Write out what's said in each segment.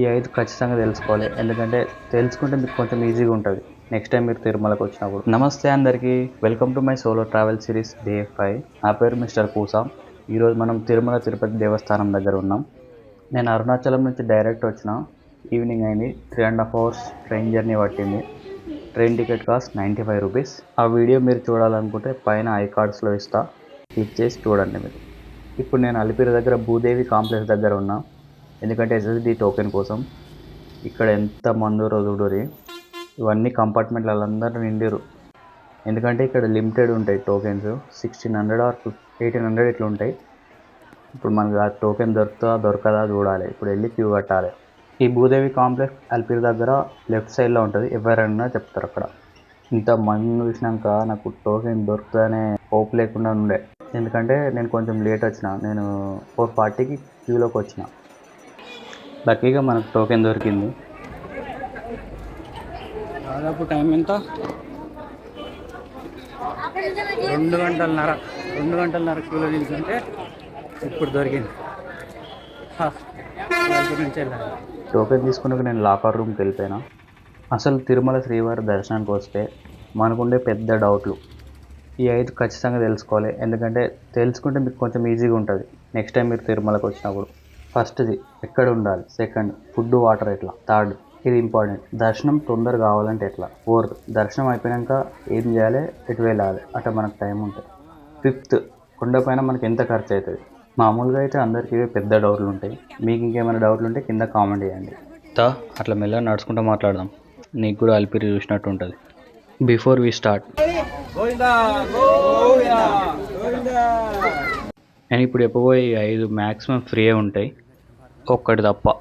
ఈ ఐదు ఖచ్చితంగా తెలుసుకోవాలి. ఎందుకంటే తెలుసుకుంటే మీకు కొంచెం ఈజీగా ఉంటుంది. నెక్స్ట్ టైం మీరు తిరుమలకు వచ్చినప్పుడు. నమస్తే అందరికీ. Welcome to my solo travel series day five నా పేరు మిస్టర్ పూసా. ఈరోజు మనం తిరుమల తిరుపతి దేవస్థానం దగ్గర ఉన్నాం. నేను అరుణాచలం నుంచి డైరెక్ట్ వచ్చిన. ఈవినింగ్ అయింది. Three and half hours train journey పట్టింది. Train ticket cost ninety five rupees ఆ వీడియో మీరు చూడాలనుకుంటే పైన ఐ కార్డ్స్లో ఇస్తా. క్లిక్ చేసి చూడండి మీరు. ఇప్పుడు నేను అలిపిరి దగ్గర భూదేవి కాంప్లెక్స్ దగ్గర ఉన్నా. ఎందుకంటే ఎస్ఎస్డి టోకెన్ కోసం ఇక్కడ ఎంత మందు రోజుడూరి ఇవన్నీ కంపార్ట్మెంట్లు అందరూ నిండిరు ఎందుకంటే ఇక్కడ లిమిటెడ్ ఉంటాయి tokens sixteen hundred or eighteen hundred ఇట్లా ఉంటాయి. ఇప్పుడు మనకు ఆ టోకెన్ దొరుకుతుందా దొరకదా చూడాలి. ఇప్పుడు వెళ్ళి క్యూ కట్టాలి. ఈ భూదేవి కాంప్లెక్స్ అల్పిరి దగ్గర లెఫ్ట్ సైడ్లో ఉంటుంది. ఎవరైనా చెప్తారు అక్కడ. ఇంత మంది చూసినాక నాకు టోకెన్ దొరుకుతుందనే హోప్ లేకుండా ఉండే. ఎందుకంటే నేను కొంచెం లేట్ వచ్చిన. నేను ఫోర్ ఫార్టీకి క్యూలోకి వచ్చిన. లక్కీగా మనకు టోకెన్ దొరికింది. దాదాపు టైం ఎంత? రెండు గంటలన్నర రెండు గంటలన్నర క్యూలో నిల్చుంటే ఇప్పుడు దొరికింది. నుంచి వెళ్ళాలి టోకెన్ తీసుకున్నాక నేను లాకర్ రూమ్కి వెళ్ళిపోయినా. అసలు తిరుమల శ్రీవారి దర్శనానికి వస్తే మనకుండే పెద్ద డౌట్లు ఈ ఐదు ఖచ్చితంగా తెలుసుకోవాలి. ఎందుకంటే తెలుసుకుంటే మీకు కొంచెం ఈజీగా ఉంటుంది. నెక్స్ట్ టైం మీరు తిరుమలకు వచ్చినప్పుడు. ఫస్ట్ది ఎక్కడ ఉండాలి సెకండ్ ఫుడ్ వాటర్ ఎట్లా? థర్డ్ ఇది ఇంపార్టెంట్. దర్శనం తొందర కావాలంటే ఎట్లా? ఫోర్త్ దర్శనం అయిపోయాక ఏం చేయాలి? ఎటు వెళ్ళాలి? అట్లా మనకు టైం ఉంటుంది. ఫిఫ్త్ కొండపైన మనకి ఎంత ఖర్చు అవుతుంది? మామూలుగా అయితే అందరికీ ఇవే పెద్ద డౌట్లు ఉంటాయి. మీకు ఇంకేమైనా డౌట్లు ఉంటే కింద కామెంట్ చేయండి. తా అట్లా మెల్లగా నడుచుకుంటూ మాట్లాడదాం. నీకు కూడా అలిపిరి చూసినట్టు ఉంటుంది. Before we start. నేను ఇప్పుడు చెప్పబోయే ఈ ఐదు మ్యాక్సిమం ఫ్రీ ఉంటాయి. ఒక్కటి తప్ప.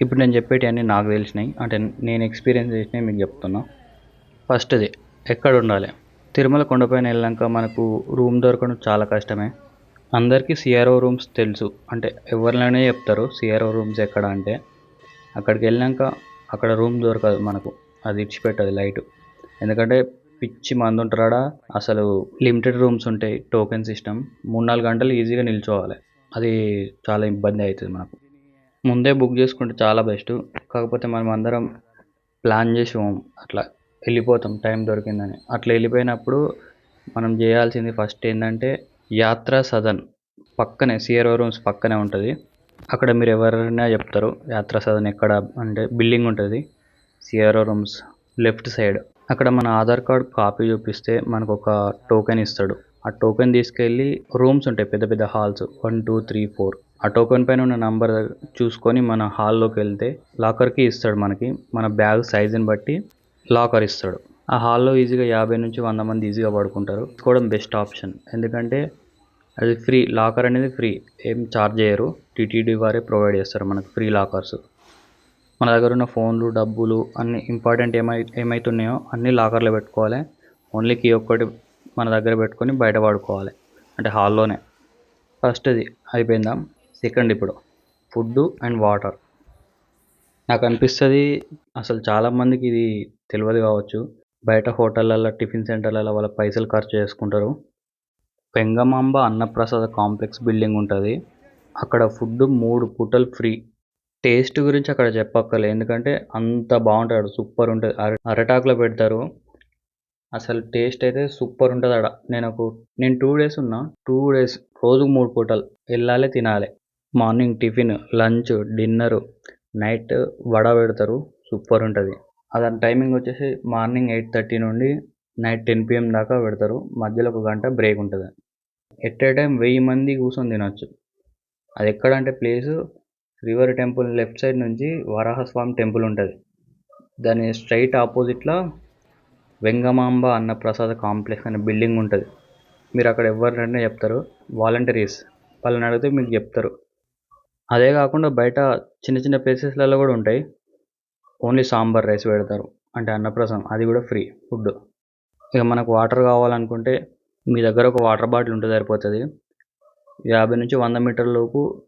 ఇప్పుడు నేను చెప్పేటివన్నీ నాకు తెలిసినాయి. అంటే నేను ఎక్స్పీరియన్స్ చేసినవి మీకు చెప్తున్నా. ఫస్ట్ది ఎక్కడ ఉండాలి? తిరుమల కొండపైన వెళ్ళాక మనకు రూమ్ దొరకడం చాలా కష్టమే. అందరికీ సిఆర్ఓ రూమ్స్ తెలుసు. అంటే ఎవరినైనా చెప్తారు సిఆర్ఓ రూమ్స్ ఎక్కడ అంటే. అక్కడికి వెళ్ళాక అక్కడ రూమ్ దొరకదు మనకు. అది ఇచ్చిపెట్టదు లైట్. ఎందుకంటే పిచ్చి మంది ఉంటారా అసలు లిమిటెడ్ రూమ్స్ ఉంటాయి టోకెన్ సిస్టమ్. మూడు నాలుగు గంటలు ఈజీగా నిల్చోవాలి. అది చాలా ఇబ్బంది అవుతుంది మనకు. ముందే బుక్ చేసుకుంటే చాలా బెస్ట్. కాకపోతే మనం అందరం ప్లాన్ చేసి అట్లా వెళ్ళిపోతాం టైం దొరికిందని. అట్లా వెళ్ళిపోయినప్పుడు మనం చేయాల్సింది ఫస్ట్ ఏంటంటే యాత్ర సదన్ పక్కనే సిఆర్ఓ రూమ్స్ పక్కనే ఉంటుంది. అక్కడ మీరు ఎవరైనా చెప్తారు యాత్ర సదన్ ఎక్కడ అంటే బిల్డింగ్ ఉంటుంది సిఆర్ఓ రూమ్స్ లెఫ్ట్ సైడ్. అక్కడ మన ఆధార్ కార్డ్ కాపీ చూపిస్తే మనకు ఒక టోకెన్ ఇస్తాడు. ఆ టోకెన్ తీసుకెళ్ళి రూమ్స్ ఉంటాయి పెద్ద పెద్ద halls one two three four ఆ టోకెన్ పైన ఉన్న నంబర్ చూసుకొని మన హాల్లోకి వెళ్తే లాకర్కి ఇస్తాడు మనకి. మన బ్యాగ్ సైజుని బట్టి లాకర్ ఇస్తాడు. ఆ హాల్లో ఈజీగా యాభై నుంచి వంద మంది ఈజీగా పడుకుంటారు. తీసుకోవడం బెస్ట్ ఆప్షన్ ఎందుకంటే అది ఫ్రీ లాకర్ అనేది ఫ్రీ ఏం ఛార్జ్ చేయరు. టీటీడీ వారే ప్రొవైడ్ చేస్తారు మనకు ఫ్రీ లాకర్స్ మన దగ్గర ఉన్న ఫోన్లు డబ్బులు అన్ని ఇంపార్టెంట్ ఏమై ఏమైతున్నాయో అన్నీ లాకర్లో పెట్టుకోవాలి. ఓన్లీ కీ ఒక్కటి మన దగ్గర పెట్టుకొని బయట పడుకోవాలి. అంటే హాల్లోనే. ఫస్ట్ అది అయిపోయిందా. సెకండ్ ఇప్పుడు. Food and water. నాకు అనిపిస్తుంది అసలు చాలామందికి ఇది తెలియదు కావచ్చు. బయట హోటళ్ళల్లో టిఫిన్ సెంటర్లలో వాళ్ళ పైసలు ఖర్చు చేసుకుంటారు. పెంగమాంబ అన్నప్రసాద కాంప్లెక్స్ బిల్డింగ్ ఉంటుంది. అక్కడ ఫుడ్ మూడు పూటలు ఫ్రీ. టేస్ట్ గురించి అక్కడ చెప్పక్కర్లేదు. ఎందుకంటే అంత బాగుంటుంది. సూపర్ ఉంటుంది. అర అరటాకులో పెడతారు. అసలు టేస్ట్ అయితే సూపర్ ఉంటుంది ఆడ. నేను నేను టూ డేస్ ఉన్నా టూ డేస్ రోజుకు మూడు పూటలు వెళ్ళాలి తినాలి. Morning tiffin lunch dinner night vada పెడతారు సూపర్ ఉంటుంది. అదాని టైమింగ్ వచ్చేసి మార్నింగ్ ఎయిట్ థర్టీ నుండి నైట్ టెన్ పిఎం దాకా పెడతారు. మధ్యలో ఒక గంట బ్రేక్ ఉంటుంది. ఎట్ ఏ టైం వెయ్యి మంది కూర్చొని తినొచ్చు. అది ఎక్కడంటే place river temple left side నుంచి వరాహస్వామి టెంపుల్ ఉంటుంది. దాని స్ట్రైట్ ఆపోజిట్లో వెంగమాంబ అన్నప్రసాద కాంప్లెక్స్ అనే బిల్డింగ్ ఉంటుంది. మీరు అక్కడ ఎవరినైనా చెప్తారు వాలంటీర్స్ వాళ్ళని అడిగితే మీకు చెప్తారు. అదే కాకుండా బయట చిన్న చిన్న ప్లేసెస్లలో కూడా ఉంటాయి. ఓన్లీ సాంబార్ రైస్ పెడతారు. అంటే అన్నప్రసాదం అది కూడా ఫ్రీ ఫుడ్. ఇక మనకు వాటర్ కావాలనుకుంటే మీ దగ్గర ఒక వాటర్ బాటిల్ ఉంటే సరిపోతుంది. యాభై నుంచి వంద మీటర్ల లోపు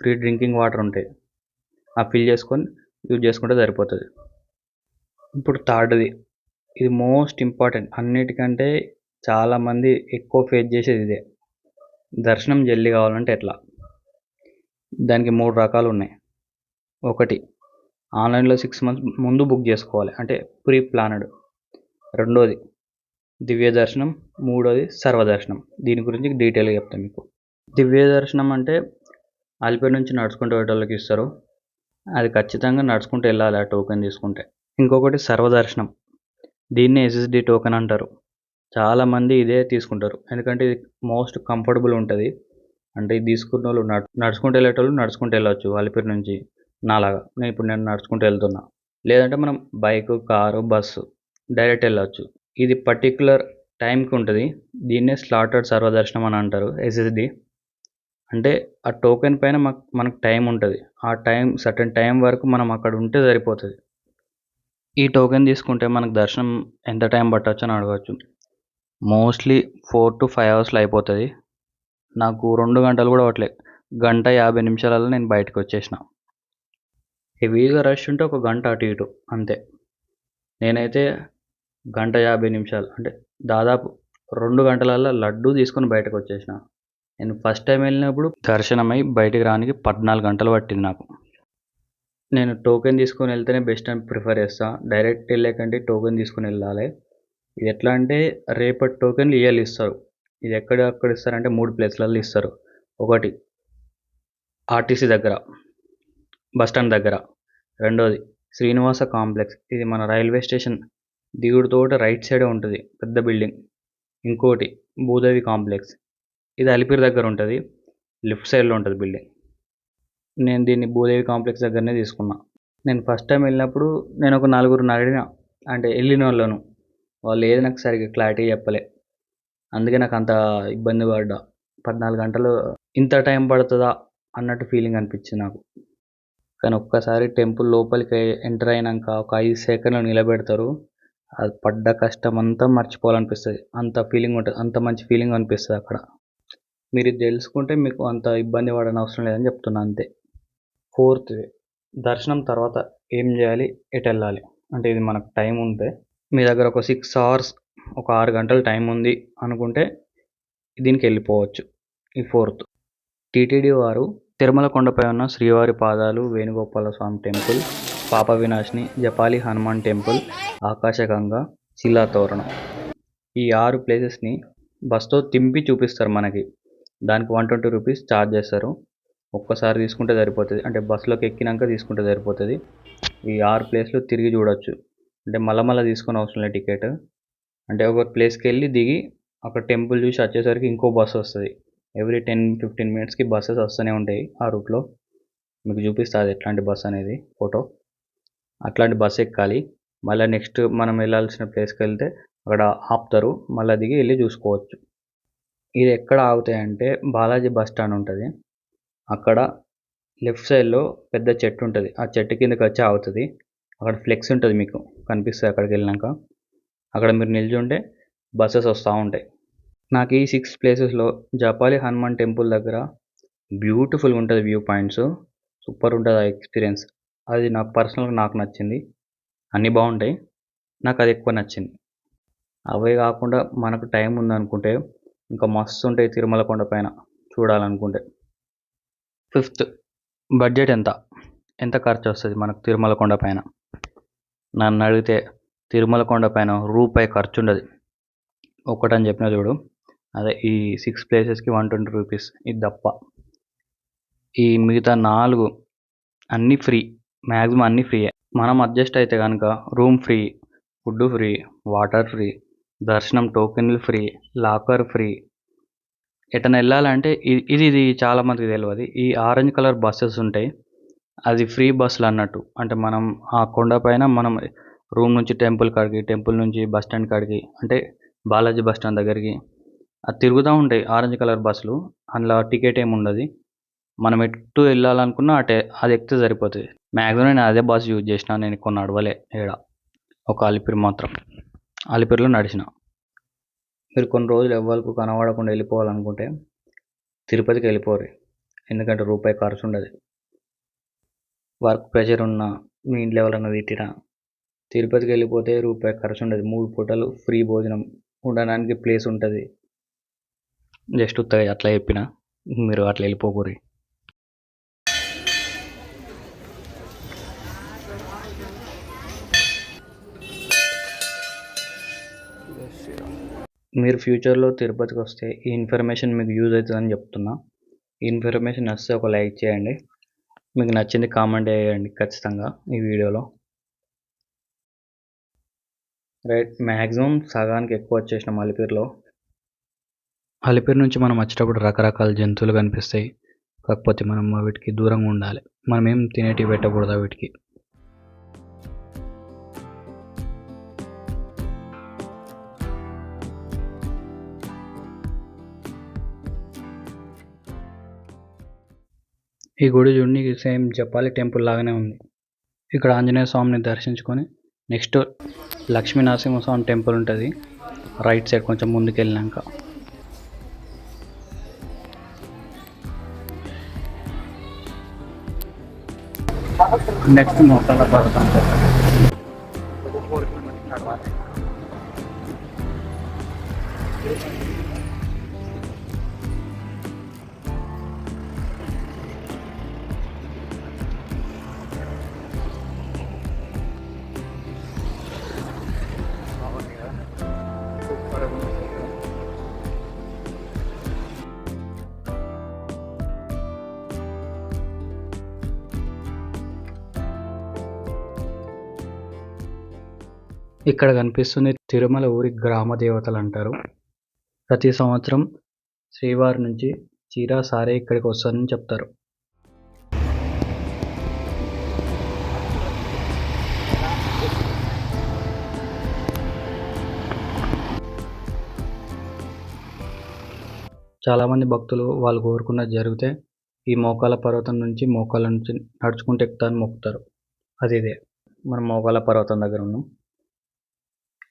ఫ్రీ డ్రింకింగ్ వాటర్ ఉంటాయి. ఆ ఫిల్ చేసుకొని యూజ్ చేసుకుంటే సరిపోతుంది. ఇప్పుడు థర్డ్ది ఇది మోస్ట్ ఇంపార్టెంట్. అన్నిటికంటే చాలామంది ఎక్కువ ఫేస్ చేసేది ఇదే. దర్శనం జల్దీ కావాలంటే ఎట్లా? దానికి మూడు రకాలు ఉన్నాయి. ఒకటి ఆన్లైన్లో సిక్స్ మంత్స్ ముందు బుక్ చేసుకోవాలి. అంటే ప్రీ ప్లానడ్ రెండోది దివ్య దర్శనం. మూడోది సర్వదర్శనం దీని గురించి డీటెయిల్గా చెప్తాను మీకు. దివ్య దర్శనం అంటే అలిపేరు నుంచి నడుచుకుంటూ వాళ్ళకి ఇస్తారు. అది ఖచ్చితంగా నడుచుకుంటూ వెళ్ళాలి ఆ టోకెన్ తీసుకుంటే. ఇంకొకటి సర్వదర్శనం దీన్ని ఎస్ఎస్డి టోకెన్ అంటారు. చాలామంది ఇదే తీసుకుంటారు. ఎందుకంటే ఇది మోస్ట్ కంఫర్టబుల్ ఉంటుంది. అంటే ఇది తీసుకున్న వాళ్ళు నడు నడుచుకుంటూ వెళ్ళేటోళ్ళు నడుచుకుంటూ వెళ్ళొచ్చు. అలిపిరి నుంచి నాలాగా. నేను ఇప్పుడు నేను నడుచుకుంటూ వెళ్తున్నా. లేదంటే మనం బైక్ కారు బస్సు డైరెక్ట్ వెళ్ళొచ్చు. ఇది పర్టిక్యులర్ టైంకి ఉంటుంది. దీన్నే స్లాటెడ్ సర్వదర్శనం అని అంటారు ఎస్ఎస్డి అంటే ఆ టోకెన్ పైన మాకు మనకు టైం ఉంటుంది. ఆ టైం సర్టన్ టైం వరకు మనం అక్కడ ఉంటే సరిపోతుంది. ఈ టోకెన్ తీసుకుంటే మనకు దర్శనం ఎంత టైం పట్టవచ్చు అని అడగచ్చు. మోస్ట్లీ ఫోర్ టు ఫైవ్ అవర్స్లో అయిపోతుంది. నాకు రెండు గంటలు కూడా అవ్వట్లేదు గంట యాభై నిమిషాలలో నేను బయటకు వచ్చేసిన. హెవీగా రష్ ఉంటే ఒక గంట అటు ఇటు అంతే. నేనైతే గంట యాభై నిమిషాలు అంటే దాదాపు రెండు గంటలల్లో లడ్డు తీసుకొని బయటకు వచ్చేసిన. నేను ఫస్ట్ టైం వెళ్ళినప్పుడు దర్శనమై బయటికి రానికి పద్నాలుగు గంటలు పట్టింది నాకు. నేను టోకెన్ తీసుకొని వెళ్తేనే బెస్ట్ అని ప్రిఫర్ చేస్తాను డైరెక్ట్ వెళ్ళే కంటే టోకెన్ తీసుకొని వెళ్ళాలి. ఇది ఎట్లా అంటే రేపటి టోకెన్లు ఇవాళ ఇస్తారు. ఇది ఎక్కడ అక్కడ ఇస్తారంటే మూడు ప్లేస్లలో ఇస్తారు. ఒకటి ఆర్టీసీ దగ్గర బస్టాండ్ దగ్గర. రెండోది శ్రీనివాస కాంప్లెక్స్ ఇది మన రైల్వే స్టేషన్ దిగుడుతో రైట్ సైడే ఉంటుంది పెద్ద బిల్డింగ్ ఇంకోటి భూదేవి కాంప్లెక్స్ ఇది అలిపిరి దగ్గర ఉంటుంది లెఫ్ట్ సైడ్లో ఉంటుంది బిల్డింగ్ నేను దీన్ని భూదేవి కాంప్లెక్స్ దగ్గరనే తీసుకున్నా. నేను ఫస్ట్ టైం వెళ్ళినప్పుడు నేను ఒక నలుగురిని అడిగిన అంటే వెళ్ళిన వాళ్ళను. వాళ్ళు ఏది నాకు సరిగ్గా క్లారిటీ చెప్పలే. అందుకే నాకు అంత ఇబ్బంది పడ్డా. పద్నాలుగు గంటలు ఇంత టైం పడుతుందా అన్నట్టు ఫీలింగ్ అనిపించింది నాకు. కానీ ఒక్కసారి టెంపుల్ లోపలికి ఎంటర్ అయినాక ఒక ఐదు సెకండ్లు నిలబెడతారు. అది పడ్డ కష్టం అంతా మర్చిపోవాలనిపిస్తుంది. అంత ఫీలింగ్ ఉంటుంది. అంత మంచి ఫీలింగ్ అనిపిస్తుంది అక్కడ. మీరు ఇది తెలుసుకుంటే మీకు అంత ఇబ్బంది పడని అవసరం లేదని చెప్తున్నా అంతే. ఫోర్త్ దర్శనం తర్వాత ఏం చేయాలి? ఎటు వెళ్ళాలి? అంటే ఇది మనకు టైం ఉంటే. మీ దగ్గర ఒక సిక్స్ అవర్స్ ఒక ఆరు గంటలు టైం ఉంది అనుకుంటే దీనికి వెళ్ళిపోవచ్చు ఈ ఫోర్త్. టీటీడీ వారు తిరుమల కొండపై ఉన్న శ్రీవారి పాదాలు వేణుగోపాల స్వామి టెంపుల్ పాప వినాశిని జపాలి హనుమాన్ టెంపుల్ ఆకాశగంగా శిలాతోరణం. ఈ ఆరు ప్లేసెస్ని బస్తో తింపి చూపిస్తారు మనకి. దానికి వన్ ట్వంటీ రూపీస్ ఛార్జ్ చేస్తారు. ఒక్కసారి తీసుకుంటే సరిపోతుంది. అంటే బస్సులోకి ఎక్కినాక తీసుకుంటే సరిపోతుంది. ఈ ఆరు ప్లేస్లు తిరిగి చూడొచ్చు. అంటే మళ్ళా మళ్ళీ అవసరం లేదు టికెట్. అంటే ఒక ప్లేస్కి వెళ్ళి దిగి అక్కడ టెంపుల్ చూసి వచ్చేసరికి ఇంకో బస్సు వస్తుంది. ఎవ్రీ టెన్ ఫిఫ్టీన్ మినిట్స్కి బస్సెస్ వస్తూనే ఉంటాయి ఆ రూట్లో. మీకు చూపిస్తుంది ఎట్లాంటి బస్ అనేది ఫోటో. అట్లాంటి బస్ ఎక్కాలి. మళ్ళీ నెక్స్ట్ మనం వెళ్ళాల్సిన ప్లేస్కి వెళ్తే అక్కడ ఆపుతారు. మళ్ళీ దిగి వెళ్ళి చూసుకోవచ్చు. ఇది ఎక్కడ ఆగుతాయంటే బాలాజీ బస్ స్టాండ్ ఉంటుంది. అక్కడ లెఫ్ట్ సైడ్లో పెద్ద చెట్టు ఉంటుంది. ఆ చెట్టు కిందకి వచ్చి ఆగుతుంది. అక్కడ ఫ్లెక్స్ ఉంటుంది మీకు. కనిపిస్తుంది అక్కడికి వెళ్ళినాక. అక్కడ మీరు నిల్చుంటే బస్సెస్ వస్తూ ఉంటాయి. నాకు ఈ సిక్స్ ప్లేసెస్లో జపాలి హనుమాన్ టెంపుల్ దగ్గర బ్యూటిఫుల్గా ఉంటుంది వ్యూ పాయింట్స్. సూపర్ ఉంటుంది ఆ ఎక్స్పీరియన్స్. అది నాకు పర్సనల్గా నాకు నచ్చింది. అన్నీ బాగుంటాయి. నాకు అది ఎక్కువ నచ్చింది. అవే కాకుండా మనకు టైం ఉందనుకుంటే ఇంకా మస్తు ఉంటాయి తిరుమల కొండ పైన చూడాలనుకుంటే. ఫిఫ్త్ బడ్జెట్ ఎంత? ఎంత ఖర్చు వస్తుంది మనకు తిరుమల కొండ పైన? నన్ను అడిగితే తిరుమల కొండ పైన రూపాయి ఖర్చు ఉండదు ఒకటని చెప్పిన చూడు. అదే ఈ సిక్స్ ప్లేసెస్కి వన్ ట్వంటీ రూపీస్ ఇది తప్ప. ఈ మిగతా నాలుగు అన్నీ ఫ్రీ మ్యాక్సిమం అన్నీ ఫ్రీయే మనం అడ్జస్ట్ అయితే కనుక room free food free water free దర్శనం టోకెన్లు ఫ్రీ లాకర్ ఫ్రీ ఎటైనా వెళ్ళాలంటే ఇది ఇది ఇది చాలా మందికి తెలియదు ఈ ఆరెంజ్ కలర్ బస్సెస్ ఉంటాయి. అది ఫ్రీ బస్సులు అన్నట్టు. అంటే మనం ఆ కొండ పైన మనం రూమ్ నుంచి టెంపుల్ కాడికి టెంపుల్ నుంచి బస్ స్టాండ్ కాడికి అంటే బాలాజీ బస్ స్టాండ్ దగ్గరికి అది తిరుగుతూ ఉంటాయి ఆరెంజ్ కలర్ బస్సులు. అందులో టికెట్ ఏమి ఉండదు. మనం ఎటు వెళ్ళాలనుకున్నా అటే అది ఎక్కితే సరిపోతుంది. మ్యాక్సిమం నేను అదే బస్సు యూజ్ చేసిన నేను కొన్ని నడవలే ఏడ. ఒక అలిపిరి మాత్రం. అలిపిరిలో నడిచిన. మీరు కొన్ని రోజులు ఎవ్వరికి కనబడకుండా వెళ్ళిపోవాలనుకుంటే తిరుపతికి వెళ్ళిపోరు ఎందుకంటే రూపాయి ఖర్చు ఉండదు. వర్క్ ప్రెషర్ ఉన్న మీ ఇంట్లో ఎవరైనా తిట్టినా తిరుపతికి వెళ్ళిపోతే రూపాయి ఖర్చు ఉండదు. మూడు పూటలు ఫ్రీ భోజనం ఉండడానికి ప్లేస్ ఉంటుంది. జస్ట్ ఉత్తగా అట్లా చెప్పిన మీరు అట్లా వెళ్ళిపోకూరి మీరు ఫ్యూచర్లో తిరుపతికి వస్తే ఈ ఇన్ఫర్మేషన్ మీకు యూజ్ అవుతుందని చెప్తున్నా. ఈ ఇన్ఫర్మేషన్ వస్తే ఒక లైక్ చేయండి. మీకు నచ్చింది కామెంట్ చేయండి ఖచ్చితంగా ఈ వీడియోలో. రైట్ మ్యాక్సిమం సగానికి ఎక్కువ వచ్చేసిన అలిపిరిలో అలిపిరి నుంచి మనం వచ్చేటప్పుడు రకరకాల జంతువులు కనిపిస్తాయి. కాకపోతే మనం వీటికి దూరంగా ఉండాలి. మనం ఏం తినేటివి పెట్టకూడదు వీటికి? ఈ గుడి చూడండి సేమ్ జపాలి టెంపుల్ లాగానే ఉంది. ఇక్కడ ఆంజనేయ స్వామిని దర్శించుకొని నెక్స్ట్ లక్ష్మీ నరసింహస్వామి టెంపుల్ ఉంటుంది. రైట్ సైడ్ కొంచెం ముందుకు వెళ్ళినాక నెక్స్ట్ మొక్కల పర్వతం ఇక్కడ కనిపిస్తుంది తిరుమల ఊరి గ్రామ దేవతలు అంటారు ప్రతి సంవత్సరం శ్రీవారి నుంచి చీరా సారే ఇక్కడికి వస్తారని చెప్తారు. చాలామంది భక్తులు వాళ్ళు కోరుకున్నది జరిగితే ఈ మోకాల పర్వతం నుంచి మోకాల నుంచి నడుచుకుంటూ ఎక్కుతాను మొక్కుతారు. అది ఇదే మనం మోకాల పర్వతం దగ్గర ఉన్నాం.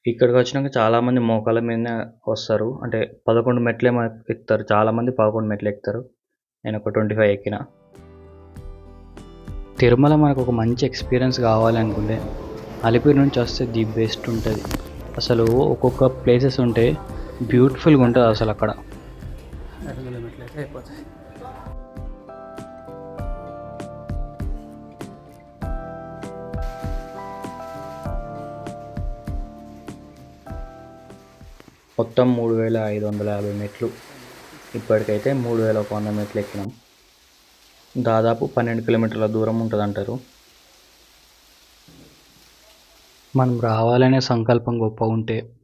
ఇక్కడికి వచ్చినాక చాలామంది మోకాల మీద వస్తారు. అంటే పదకొండు మెట్లేమో ఎక్కుతారు. చాలామంది పదకొండు మెట్లు ఎక్కుతారు. నేను ఒక ట్వంటీ ఫైవ్ ఎక్కిన. తిరుమల మనకు ఒక మంచి ఎక్స్పీరియన్స్ కావాలి అనుకుంటే అలిపిరి నుంచి వస్తే ది బెస్ట్ ఉంటుంది. అసలు ఒక్కొక్క ప్లేసెస్ ఉంటే బ్యూటిఫుల్గా ఉంటుంది అసలు అక్కడ. మొత్తం మూడు వేల ఐదు వందల యాభై మెట్లు. ఇప్పటికైతే మూడు వేల ఒక వంద మెట్లు ఎక్కినాం. దాదాపు పన్నెండు కిలోమీటర్ల దూరం ఉంటుంది అంటారు మనం రావాలనే సంకల్పం గొప్ప ఉంటే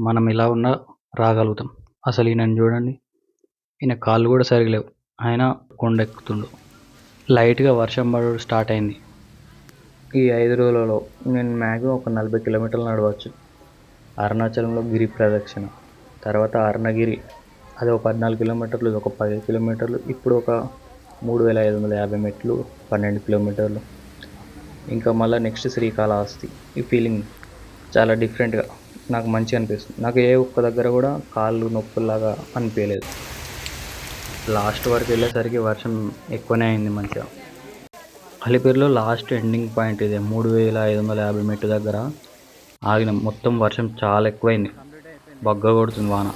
మనం ఇలా ఉన్న రాగలుగుతాం. అసలు ఈయనని చూడండి. ఈయన కాళ్ళు కూడా సరిగలేవు ఆయన కొండెక్కుతుండు. లైట్గా వర్షం పడడం స్టార్ట్ అయింది. ఈ ఐదు రోజులలో నేను మ్యాక్సిమం ఒక నలభై కిలోమీటర్లు నడవచ్చు. అరుణాచలంలో గిరి ప్రదక్షిణ తర్వాత అరుణగిరి అది ఒక పద్నాలుగు కిలోమీటర్లు ఇది ఒక పది కిలోమీటర్లు ఇప్పుడు ఒక మూడు వేల ఐదు వందల యాభై మెట్లు పన్నెండు కిలోమీటర్లు. ఇంకా మళ్ళీ నెక్స్ట్ శ్రీకాళహస్తి. ఈ ఫీలింగ్ చాలా డిఫరెంట్గా నాకు మంచిగా అనిపిస్తుంది. నాకు ఏ ఒక్క దగ్గర కూడా కాళ్ళు నొప్పులాగా అనిపించలేదు. లాస్ట్ వరకు వెళ్ళేసరికి వర్షం ఎక్కువనే అయింది మంచిగా. అలిపిరిలో లాస్ట్ ఎండింగ్ పాయింట్ ఇదే మూడు వేల ఐదు వందల యాభై మెట్టు దగ్గర ఆగిన మొత్తం వర్షం చాలా ఎక్కువైంది. బగ్గ కొడుతుంది వాన.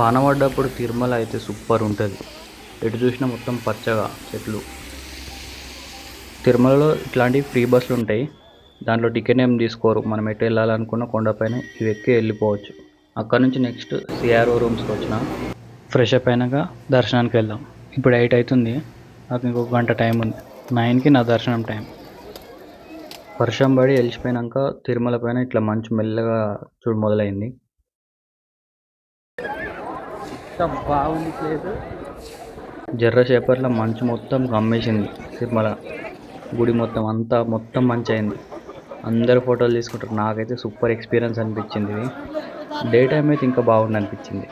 వాన పడ్డప్పుడు తిరుమల అయితే సూపర్ ఉంటుంది. ఎటు చూసినా మొత్తం పచ్చగా చెట్లు. తిరుమలలో ఇట్లాంటి ఫ్రీ బస్సులు ఉంటాయి. దాంట్లో టికెట్ ఏం తీసుకోరు. మనం ఎటు వెళ్ళాలనుకున్న కొండపైన ఇవి ఎక్కి వెళ్ళిపోవచ్చు. అక్కడ నుంచి నెక్స్ట్ సిఆర్ఓ రూమ్స్కి వచ్చిన ఫ్రెష్ అప్ అయినాక దర్శనానికి వెళ్దాం. ఇప్పుడు ఎయిట్ అవుతుంది. నాకు ఇంకొక గంట టైం ఉంది. నైన్కి నా దర్శనం టైం. వర్షం పడి వెలిసిపోయినాక తిరుమల పైన ఇట్లా మంచు మెల్లగా చూడు మొదలైంది. ఎంత బాగుంది ప్లేస్. జర్ర చేపట్ల మంచు మొత్తం కమ్మేసింది తిరుమల. గుడి మొత్తం అంతా మొత్తం మంచి అయింది అందరు ఫోటోలు తీసుకుంటారు. నాకైతే సూపర్ ఎక్స్పీరియన్స్ అనిపించింది. డే టైం అయితే ఇంకా బాగుంది అనిపించింది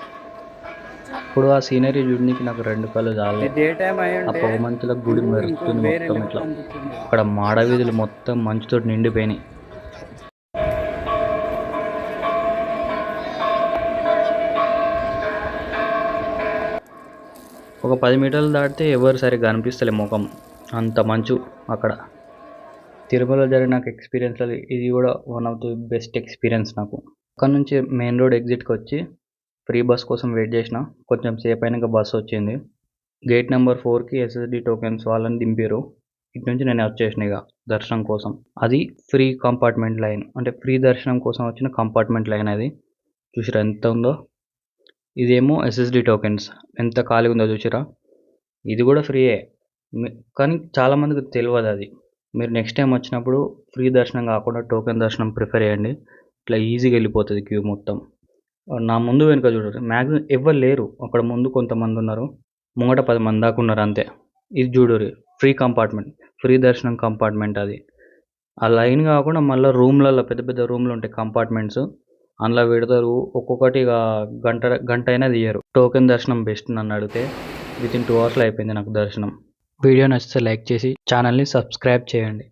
ఇప్పుడు ఆ సీనరీ చూడడానికి నాకు రెండు కళ్ళు చాలే. ఆ ఉంటే పొగ మంచులో గుడి మెరుస్తుంది మొత్తం ఇట్లా. అక్కడ మాడ వీధులు మొత్తం మంచుతో నిండిపోయినాయి. ఒక పది మీటర్లు దాటితే ఎవరు సరిగ్గా అనిపిస్తలే ముఖం. అంత మంచు అక్కడ. తిరుమల జరిగిన నాకు ఎక్స్పీరియన్స్లో ఇది కూడా one of the best experience నాకు. అక్కడ నుంచి మెయిన్ రోడ్ ఎగ్జిట్కి వచ్చి ఫ్రీ బస్ కోసం వెయిట్ చేసిన. కొంచెం సేపు అయినాక బస్ వచ్చింది. గేట్ నెంబర్ ఫోర్కి ఎస్ఎస్డి టోకెన్స్ వాళ్ళని దింపారు ఇటు నుంచి నేను వచ్చేసిన ఇక దర్శనం కోసం. అది ఫ్రీ కంపార్ట్మెంట్ లైన్. అంటే ఫ్రీ దర్శనం కోసం వచ్చిన కంపార్ట్మెంట్ లైన్ అది. చూసిరా ఎంత ఉందో. ఇదేమో ఎస్ఎస్డి టోకెన్స్. ఎంత ఖాళీ ఉందో చూసిరా ఇది కూడా ఫ్రీయే. మీ- కానీ చాలామందికి తెలియదు అది. మీరు నెక్స్ట్ టైం వచ్చినప్పుడు ఫ్రీ దర్శనం కాకుండా టోకెన్ దర్శనం ప్రిఫర్ చేయండి. ఇట్లా ఈజీగా వెళ్ళిపోతుంది క్యూ మొత్తం. నా ముందు వెనుక చూడరు మ్యాక్సిమం ఎవ్వరు లేరు. అక్కడ ముందు కొంతమంది ఉన్నారు. ముంగట పది మంది దాకా ఉన్నారు అంతే. ఇది చూడరు ఫ్రీ కంపార్ట్మెంట్ ఫ్రీ దర్శనం కంపార్ట్మెంట్ అది. ఆ లైన్ కాకుండా మళ్ళీ రూమ్లలో పెద్ద పెద్ద రూమ్లు ఉంటాయి కంపార్ట్మెంట్స్ అందులో పెడతారు. ఒక్కొక్కటి ఇక గంట గంట అయినా తీయరు. టోకెన్ దర్శనం బెస్ట్ నన్ను అడిగితే విత్ ఇన్ టూ అవర్స్లో అయిపోయింది నాకు దర్శనం. వీడియో నచ్చితే లైక్ చేసి ఛానల్ని సబ్స్క్రైబ్ చేయండి.